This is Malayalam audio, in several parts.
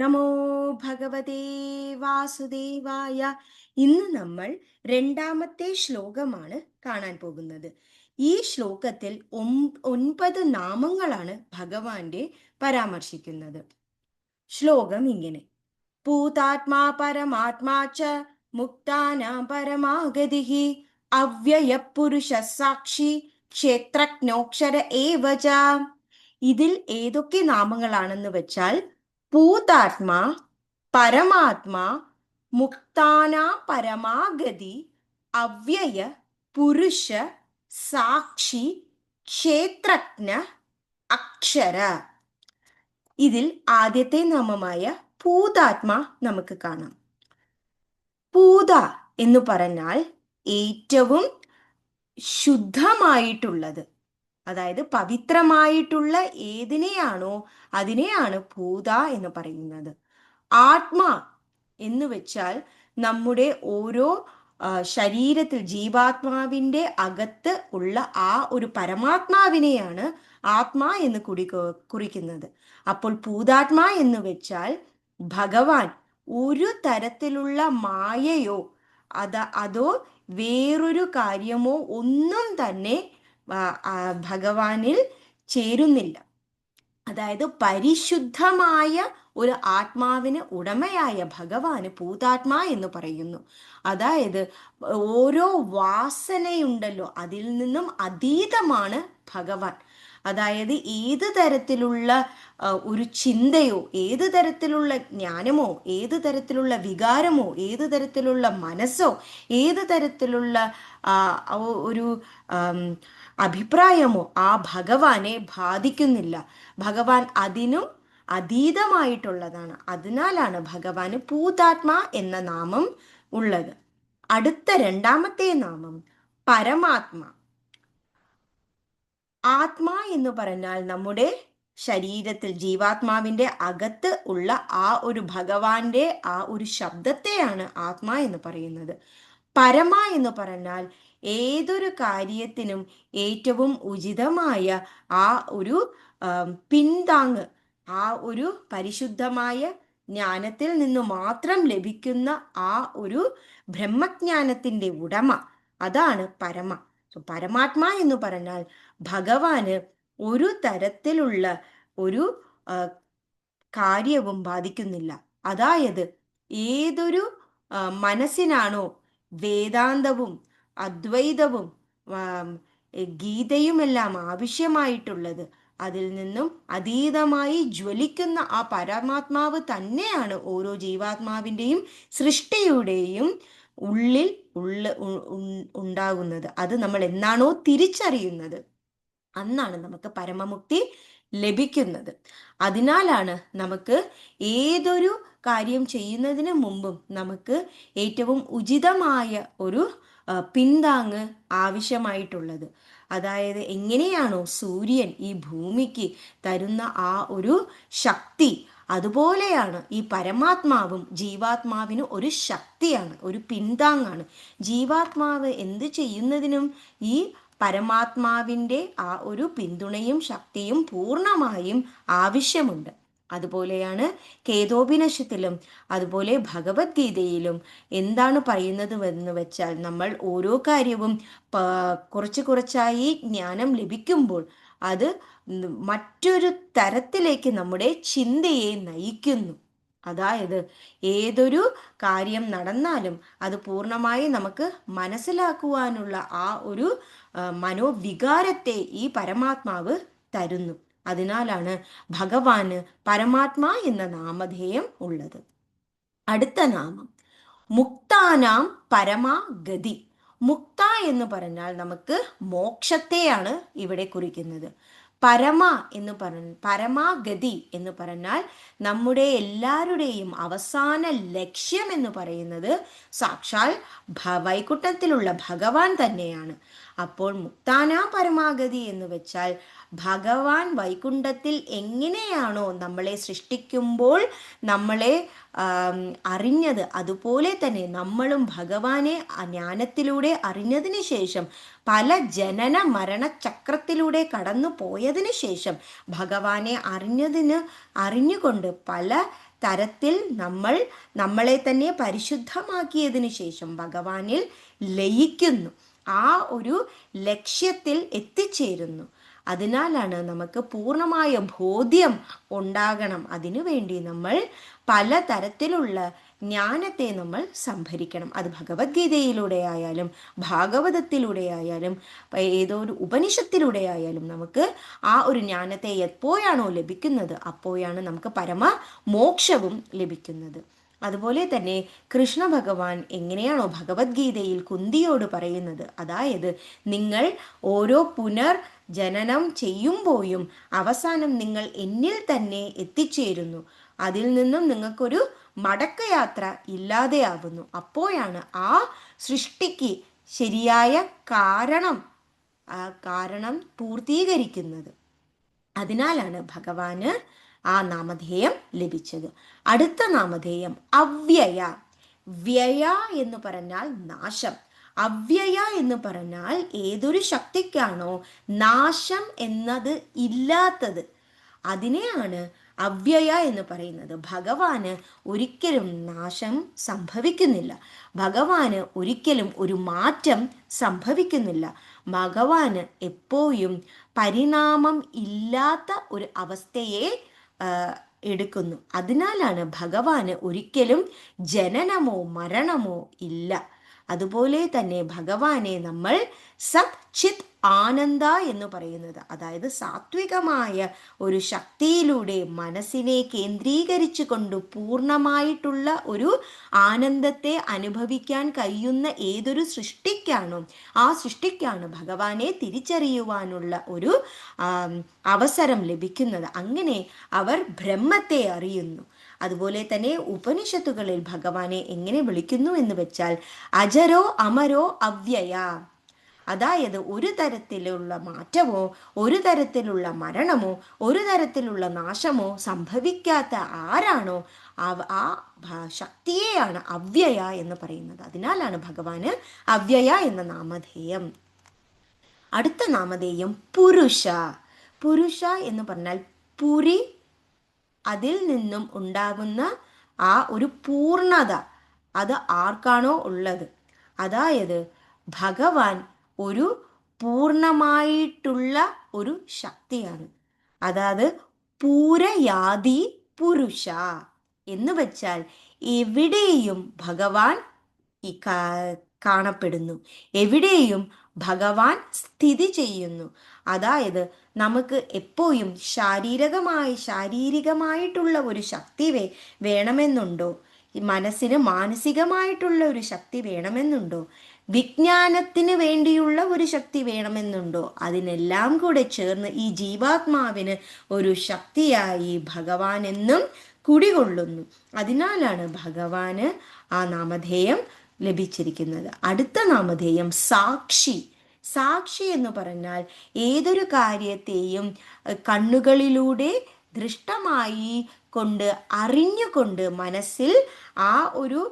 നമോ ഭഗവതേ വാസുദേവായ. ഇന്ന് നമ്മൾ രണ്ടാമത്തെ ശ്ലോകമാണ് കാണാൻ പോകുന്നത്. ഈ ശ്ലോകത്തിൽ ഒൻപത് നാമങ്ങളാണ് ഭഗവാന്റെ പരാമർശിക്കുന്നത്. ശ്ലോകം ഇങ്ങനെ. പൂതാത്മാ പരമാത്മാ ച മുക്താനാം പരമാഗതി. അവ്യയ പുരുഷ സാക്ഷി ക്ഷേത്രജ്ഞോക്ഷര ഏവച ഇതിൽ ഏതൊക്കെ നാമങ്ങളാണെന്ന് വെച്ചാൽ പൂതാത്മാ പരമാത്മാ മുക്താന പരമാഗതി അവ്യയ പുരുഷ സാക്ഷി ക്ഷേത്രജ്ഞ അക്ഷര. ഇതിൽ ആദ്യത്തെ നാമമായ പൂതാത്മ നമുക്ക് കാണാം. പൂത എന്ന് പറഞ്ഞാൽ ഏറ്റവും ശുദ്ധമായിട്ടുള്ളത്. അതായത് പവിത്രമായിട്ടുള്ള ഏതിനെയാണോ അതിനെയാണ് ഭൂത എന്ന് പറയുന്നത്. ആത്മാ എന്ന് വെച്ചാൽ നമ്മുടെ ഓരോ ശരീരത്തിൽ ജീവാത്മാവിന്റെ അകത്ത് ഉള്ള ആ ഒരു പരമാത്മാവിനെയാണ് ആത്മാ എന്ന് കുടി കുറിക്കുന്നത്. അപ്പോൾ ഭൂതാത്മാ എന്ന് വെച്ചാൽ ഭഗവാൻ ഒരു തരത്തിലുള്ള മായയോ അത അതോ വേറൊരു കാര്യമോ ഒന്നും തന്നെ ഭഗവാനിൽ ചേരുന്നില്ല. അതായത് പരിശുദ്ധമായ ഒരു ആത്മാവിന് ഉടമയായ ഭഗവാന് ഭൂതാത്മാ എന്ന് പറയുന്നു. അതായത് ഓരോ വാസനയുണ്ടല്ലോ അതിൽ നിന്നും അതീതമാണ് ഭഗവാൻ. അതായത് ഏത് തരത്തിലുള്ള ഒരു ചിന്തയോ ഏത് തരത്തിലുള്ള ജ്ഞാനമോ ഏത് തരത്തിലുള്ള വികാരമോ ഏത് തരത്തിലുള്ള മനസ്സോ ഏത് തരത്തിലുള്ള ഒരു അഭിപ്രായമോ ആ ഭഗവാനെ ബാധിക്കുന്നില്ല. ഭഗവാൻ അതിനും അതീതമായിട്ടുള്ളതാണ്. അതിനാലാണ് ഭഗവാന് പൂതാത്മ എന്ന നാമം ഉള്ളത്. അടുത്ത രണ്ടാമത്തെ നാമം പരമാത്മ. ആത്മാ എന്ന് പറഞ്ഞാൽ നമ്മുടെ ശരീരത്തിൽ ജീവാത്മാവിന്റെ അകത്ത് ഉള്ള ആ ഒരു ഭഗവാന്റെ ആ ഒരു ശബ്ദത്തെയാണ് ആത്മാ എന്ന് പറയുന്നത്. പരമ എന്ന് പറഞ്ഞാൽ ഏതൊരു കാര്യത്തിനും ഏറ്റവും ഉചിതമായ ആ ഒരു പിന്താങ് ആ ഒരു പരിശുദ്ധമായ ജ്ഞാനത്തിൽ നിന്ന് മാത്രം ലഭിക്കുന്ന ആ ഒരു ബ്രഹ്മജ്ഞാനത്തിന്റെ ഉടമ. അതാണ് പരമ. പരമാത്മാ എന്ന് പറഞ്ഞാൽ ഭഗവാന് ഒരു തരത്തിലുള്ള ഒരു കാര്യവും ബാധിക്കുന്നില്ല. അതായത് ഏതൊരു മനസ്സിനാണോ വേദാന്തവും അദ്വൈതവും ഗീതയുമെല്ലാം ആവശ്യമായിട്ടുള്ളത് അതിൽ നിന്നും അതീതമായി ജ്വലിക്കുന്ന ആ പരമാത്മാവ് തന്നെയാണ് ഓരോ ജീവാത്മാവിന്റെയും സൃഷ്ടിയുടെയും ഉള്ളിൽ ഉള്ള ഉണ്ടാകുന്നത്. അത് നമ്മൾ എന്നാണോ തിരിച്ചറിയുന്നത് അന്നാണ് നമുക്ക് പരമമുക്തി ലഭിക്കുന്നത്. അതിനാലാണ് നമുക്ക് ഏതൊരു കാര്യം ചെയ്യുന്നതിന് മുമ്പും നമുക്ക് ഏറ്റവും ഉചിതമായ ഒരു പിന്താങ് ആവശ്യമായിട്ടുള്ളത്. അതായത് എങ്ങനെയാണോ സൂര്യൻ ഈ ഭൂമിക്ക് തരുന്ന ആ ഒരു ശക്തി അതുപോലെയാണ് ഈ പരമാത്മാവും ജീവാത്മാവിന് ഒരു ശക്തിയാണ് ഒരു പിന്താങ്ങാണ് ജീവാത്മാവ് എന്ത് ചെയ്യുന്നതിനും ഈ പരമാത്മാവിന്റെ ആ ഒരു പിന്തുണയും ശക്തിയും പൂർണമായും ആവശ്യമുണ്ട്. അതുപോലെയാണ് കേതോപിനശത്തിലും അതുപോലെ ഭഗവത്ഗീതയിലും എന്താണ് പറയുന്നത് എന്ന് വെച്ചാൽ നമ്മൾ ഓരോ കാര്യവും കുറച്ച് കുറച്ചായി ജ്ഞാനം ലഭിക്കുമ്പോൾ അത് മറ്റൊരു തരത്തിലേക്ക് നമ്മുടെ ചിന്തയെ നയിക്കുന്നു. അതായത് ഏതൊരു കാര്യം നടന്നാലും അത് പൂർണമായി നമുക്ക് മനസ്സിലാക്കുവാനുള്ള ആ ഒരു മനോവികാരത്തെ ഈ പരമാത്മാവ് തരുന്നു. അതിനാലാണ് ഭഗവാന് പരമാത്മാ എന്ന നാമധേയം ഉള്ളത്. അടുത്ത നാമം. മുക്താനാം പരമാഗതി. മുക്ത എന്ന് പറഞ്ഞാൽ നമുക്ക് മോക്ഷത്തെയാണ് ഇവിടെ കുറിക്കുന്നത്. പരമ എന്ന് പറഞ്ഞ പരമാഗതി എന്ന് പറഞ്ഞാൽ നമ്മുടെ എല്ലാവരുടെയും അവസാന ലക്ഷ്യം എന്ന് പറയുന്നത് സാക്ഷാൽ വൈകുണ്ഠത്തിലുള്ള ഭഗവാൻ തന്നെയാണ്. അപ്പോൾ മുക്താന പരമാഗതി എന്ന് വെച്ചാൽ ഭഗവാൻ വൈകുണ്ഠത്തിൽ എങ്ങനെയാണോ നമ്മളെ സൃഷ്ടിക്കുമ്പോൾ നമ്മളെ അറിഞ്ഞത്. അതുപോലെ തന്നെ നമ്മളും ഭഗവാനെ ജ്ഞാനത്തിലൂടെ അറിഞ്ഞതിന് ശേഷം പല ജനന മരണ ചക്രത്തിലൂടെ കടന്നു പോയതിന് ശേഷം ഭഗവാനെ അറിഞ്ഞതിന് അറിഞ്ഞുകൊണ്ട് പല തരത്തിൽ നമ്മൾ നമ്മളെ തന്നെ പരിശുദ്ധമാക്കിയതിനു ശേഷം ഭഗവാനിൽ ലയിക്കുന്നു. ആ ഒരു ലക്ഷ്യത്തിൽ എത്തിച്ചേരുന്നു. അതിനാലാണ് നമുക്ക് പൂർണമായ ബോധ്യം ഉണ്ടാകണം. അതിനു വേണ്ടി നമ്മൾ പല തരത്തിലുള്ള ജ്ഞാനത്തെ നമ്മൾ സംഭരിക്കണം. അത് ഭഗവത്ഗീതയിലൂടെ ആയാലും ഭാഗവതത്തിലൂടെ ആയാലും ഏതോ ഒരു ഉപനിഷത്തിലൂടെ ആയാലും നമുക്ക് ആ ഒരു ജ്ഞാനത്തെ എപ്പോഴാണോ ലഭിക്കുന്നത് അപ്പോഴാണ് നമുക്ക് പരമ മോക്ഷവും ലഭിക്കുന്നത്. അതുപോലെ തന്നെ കൃഷ്ണ ഭഗവാൻ എങ്ങനെയാണോ ഭഗവത്ഗീതയിൽ കുന്തിയോട് പറയുന്നത്? അതായത് നിങ്ങൾ ഓരോ പുനർ ജനനം ചെയ്യുമ്പോഴും അവസാനം നിങ്ങൾ എന്നിൽ തന്നെ എത്തിച്ചേരുന്നു. അതിൽ നിന്നും നിങ്ങൾക്കൊരു മടക്കയാത്ര ഇല്ലാതെയാവുന്നു. അപ്പോഴാണ് ആ സൃഷ്ടിക്ക് ശരിയായ കാരണം കാരണം പൂർത്തീകരിക്കുന്നത്. അതിനാലാണ് ഭഗവാന് ആ നാമധേയം ലഭിച്ചത്. അടുത്ത നാമധേയം അവ്യയ. വ്യയ എന്ന് പറഞ്ഞാൽ നാശം. അവ്യയ എന്ന് പറഞ്ഞാൽ ഏതൊരു ശക്തിക്കാണോ നാശം എന്നത് ഇല്ലാത്തത്. അതിനെയാണ് അവ്യയ എന്ന് പറയുന്നത്. ഭഗവാന് ഒരിക്കലും നാശം സംഭവിക്കുന്നില്ല. ഭഗവാന് ഒരിക്കലും ഒരു മാറ്റം സംഭവിക്കുന്നില്ല. ഭഗവാന് എപ്പോഴും പരിണാമം ഇല്ലാത്ത ഒരു അവസ്ഥയെ എടുക്കുന്നു. അതിനാലാണ് ഭഗവാന് ഒരിക്കലും ജനനമോ മരണമോ ഇല്ല. അതുപോലെ തന്നെ ഭഗവാനെ നമ്മൾ സത് ചിത് ആനന്ദ എന്ന് പറയുന്നത്. അതായത് സാത്വികമായ ഒരു ശക്തിയിലൂടെ മനസ്സിനെ കേന്ദ്രീകരിച്ചു കൊണ്ട് പൂർണമായിട്ടുള്ള ഒരു ആനന്ദത്തെ അനുഭവിക്കാൻ കഴിയുന്ന ഏതൊരു സൃഷ്ടിക്കാണോ ആ സൃഷ്ടിക്കാണ് ഭഗവാനെ തിരിച്ചറിയുവാനുള്ള ഒരു അവസരം ലഭിക്കുന്നത്. അങ്ങനെ അവർ ബ്രഹ്മത്തെ അറിയുന്നു. അതുപോലെ തന്നെ ഉപനിഷത്തുകളിൽ ഭഗവാനെ എങ്ങനെ വിളിക്കുന്നു എന്ന് വെച്ചാൽ അജരോ അമരോ അവ്യയ. അതായത് ഒരു തരത്തിലുള്ള മാറ്റമോ ഒരു തരത്തിലുള്ള മരണമോ ഒരു തരത്തിലുള്ള നാശമോ സംഭവിക്കാത്ത ആരാണോ ആ ശക്തിയെയാണ് അവ്യയ എന്ന് പറയുന്നത്. അതിനാലാണ് ഭഗവാന് അവ്യയ എന്ന നാമധേയം. അടുത്ത നാമധേയം പുരുഷ. പുരുഷ എന്ന് പറഞ്ഞാൽ പുരി അതിൽ നിന്നും ഉണ്ടാകുന്ന ആ ഒരു പൂർണത. അത് ആർക്കാണോ ഉള്ളത്? അതായത് ഭഗവാൻ ഒരു പൂർണമായിട്ടുള്ള ഒരു ശക്തിയാണ്. അതായത് പൂരയാതി പുരുഷ എന്ന് വെച്ചാൽ എവിടെയും ഭഗവാൻ ഈ കാണപ്പെടുന്നു. എവിടെയും ഭഗവാൻ സ്ഥിതി ചെയ്യുന്നു. അതായത് നമുക്ക് എപ്പോഴും ശാരീരികമായി ശാരീരികമായിട്ടുള്ള ഒരു ശക്തി വേ വേണമെന്നുണ്ടോ? മനസ്സിന് മാനസികമായിട്ടുള്ള ഒരു ശക്തി വേണമെന്നുണ്ടോ? വിജ്ഞാനത്തിന് വേണ്ടിയുള്ള ഒരു ശക്തി വേണമെന്നുണ്ടോ? അതിനെല്ലാം കൂടെ ചേർന്ന് ഈ ജീവാത്മാവിന് ഒരു ശക്തിയായി ഭഗവാൻ എന്നും കുടികൊള്ളുന്നു. അതിനാലാണ് ഭഗവാന് ആ നാമധേയം ലഭിച്ചിരിക്കുന്നത്. അടുത്ത നാമധേയം സാക്ഷി. സാക്ഷി എന്ന് പറഞ്ഞാൽ ഏതൊരു കാര്യത്തെയും കണ്ണുകളിലൂടെ ദൃഷ്ടമായി കൊണ്ട് അറിഞ്ഞുകൊണ്ട് മനസ്സിൽ ആ ഒരു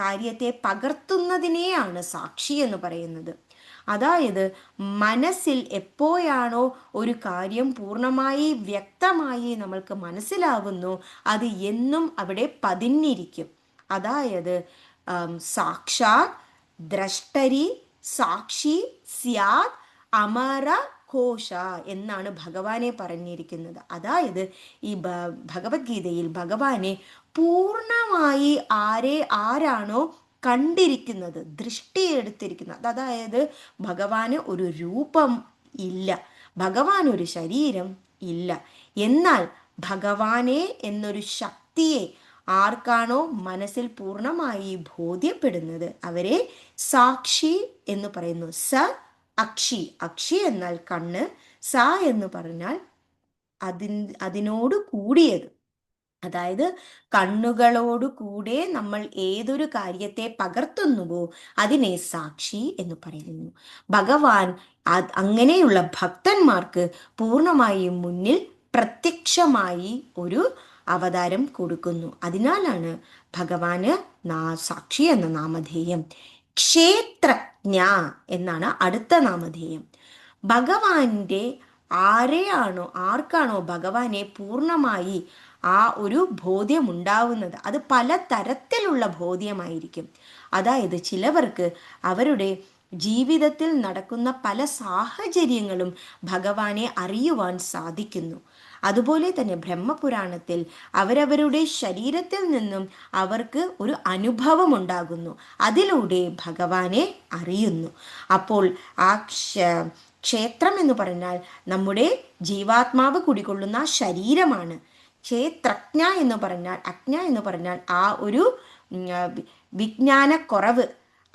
കാര്യത്തെ പകർത്തുന്നതിനെയാണ് സാക്ഷി എന്ന് പറയുന്നത്. അതായത് മനസ്സിൽ എപ്പോഴാണോ ഒരു കാര്യം പൂർണമായി വ്യക്തമായി നമ്മൾക്ക് മനസ്സിലാകുന്നു അത് എന്നും അവിടെ പതിഞ്ഞിരിക്കും. അതായത് സാക്ഷാത് ദ്രഷ്ടരി സാക്ഷി സ്യാദ് അമര ഘോഷ എന്നാണ് ഭഗവാനെ പറഞ്ഞിരിക്കുന്നത്. അതായത് ഈ ഭഗവത്ഗീതയിൽ ഭഗവാനെ പൂർണമായി ആരെ ആരാണോ കണ്ടിരിക്കുന്നത് ദൃഷ്ടിയെടുത്തിരിക്കുന്നത്. അതായത് ഭഗവാന് ഒരു രൂപം ഇല്ല. ഭഗവാൻ ഒരു ശരീരം ഇല്ല. എന്നാൽ ഭഗവാനെ എന്നൊരു ശക്തിയെ ആർക്കാണോ മനസ്സിൽ പൂർണമായി ബോധ്യപ്പെടുന്നത്? അവരെ സാക്ഷി എന്ന് പറയുന്നു. സ അക്ഷി അക്ഷി എന്നാൽ കണ്ണ് സ എന്ന് പറഞ്ഞാൽ അതിൻ അതിനോട് കൂടിയത്. അതായത് കണ്ണുകളോട് കൂടെ നമ്മൾ ഏതൊരു കാര്യത്തെ പകർത്തുന്നുവോ അതിനെ സാക്ഷി എന്ന് പറയുന്നു. ഭഗവാൻ അങ്ങനെയുള്ള ഭക്തന്മാർക്ക് പൂർണമായും മുന്നിൽ പ്രത്യക്ഷമായി ഒരു അവതാരം കൊടുക്കുന്നു. അതിനാലാണ് ഭഗവാന് സാക്ഷി എന്ന നാമധേയം. ക്ഷേത്രജ്ഞ എന്നാണ് അടുത്ത നാമധേയം. ഭഗവാന്റെ ആരെയാണോ ആർക്കാണോ ഭഗവാനെ പൂർണമായി ആ ഒരു ബോധ്യം ഉണ്ടാവുന്നത് അത് പല തരത്തിലുള്ള ബോധ്യമായിരിക്കും. അതായത് ചിലവർക്ക് അവരുടെ ജീവിതത്തിൽ നടക്കുന്ന പല സാഹചര്യങ്ങളും ഭഗവാനെ അറിയുവാൻ സാധിക്കുന്നു. അതുപോലെ തന്നെ ബ്രഹ്മപുരാണത്തിൽ അവരവരുടെ ശരീരത്തിൽ നിന്നും അവർക്ക് ഒരു അനുഭവം ഉണ്ടാകുന്നു അതിലൂടെ ഭഗവാനെ അറിയുന്നു. അപ്പോൾ ആ ക്ഷേത്രം എന്ന് പറഞ്ഞാൽ നമ്മുടെ ജീവാത്മാവ് കുടികൊള്ളുന്ന ശരീരമാണ്. ക്ഷേത്രജ്ഞ എന്ന് പറഞ്ഞാൽ അജ്ഞ എന്ന് പറഞ്ഞാൽ ആ ഒരു വിജ്ഞാനക്കുറവ്.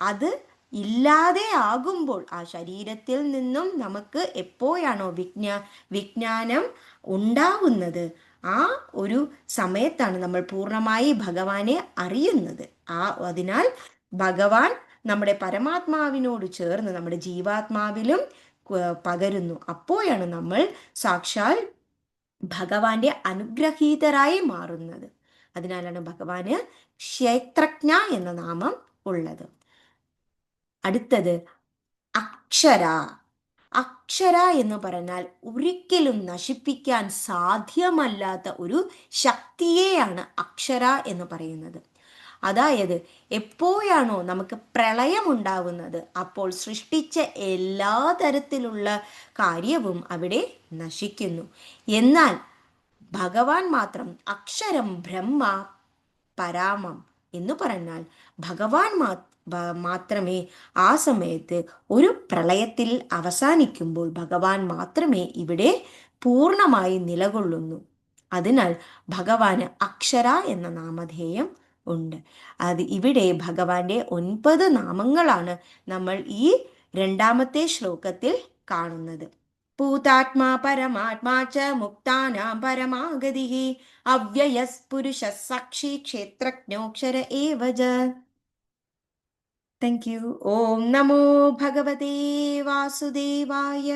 അത് ഇല്ലാതെ ആകുമ്പോൾ ആ ശരീരത്തിൽ നിന്നും നമുക്ക് എപ്പോഴാണോ വിജ്ഞാ വിജ്ഞാനം ഉണ്ടാവുന്നത്? ആ ഒരു സമയത്താണ് നമ്മൾ പൂർണമായി ഭഗവാനെ അറിയുന്നത്. ആ അതിനാൽ ഭഗവാൻ നമ്മുടെ പരമാത്മാവിനോട് ചേർന്ന് നമ്മുടെ ജീവാത്മാവിലും പകരുന്നു. അപ്പോഴാണ് നമ്മൾ സാക്ഷാൽ ഭഗവാന്റെ അനുഗ്രഹീതരായി മാറുന്നത്. അതിനാലാണ് ഭഗവാന് ക്ഷേത്രജ്ഞ എന്ന നാമം ഉള്ളത്. അടുത്തത് അക്ഷര. അക്ഷര എന്ന് പറഞ്ഞാൽ ഒരിക്കലും നശിപ്പിക്കാൻ സാധ്യമല്ലാത്ത ഒരു ശക്തിയെയാണ് അക്ഷര എന്ന് പറയുന്നത്. അതായത് എപ്പോഴാണോ നമുക്ക് പ്രളയം ഉണ്ടാവുന്നത് അപ്പോൾ സൃഷ്ടിച്ച എല്ലാ തരത്തിലുള്ള കാര്യവും അവിടെ നശിക്കുന്നു. എന്നാൽ ഭഗവാൻ മാത്രം അക്ഷരം ബ്രഹ്മ പരാമം എന്ന് പറഞ്ഞാൽ ഭഗവാൻ മാ മാത്രമേ ആ സമയത്ത് ഒരു പ്രളയത്തിൽ അവസാനിക്കുമ്പോൾ ഭഗവാൻ മാത്രമേ ഇവിടെ പൂർണമായി നിലകൊള്ളുന്നു. അതിനാൽ ഭഗവാന് അക്ഷര എന്ന നാമധേയം ഉണ്ട്. അത് ഇവിടെ ഭഗവാന്റെ ഒൻപത് നാമങ്ങളാണ് നമ്മൾ ഈ രണ്ടാമത്തെ ശ്ലോകത്തിൽ കാണുന്നത്. പൂതാത്മാ പരമാത്മാ ച മുക്താനാം പരമാഗതി അവ്യയസ്പുരുഷ സാക്ഷി ക്ഷേത്രജ്ഞോക്ഷര ഏവജ താങ്ക് യു ഓം നമോ ഭഗവതേ വാസുദേവായ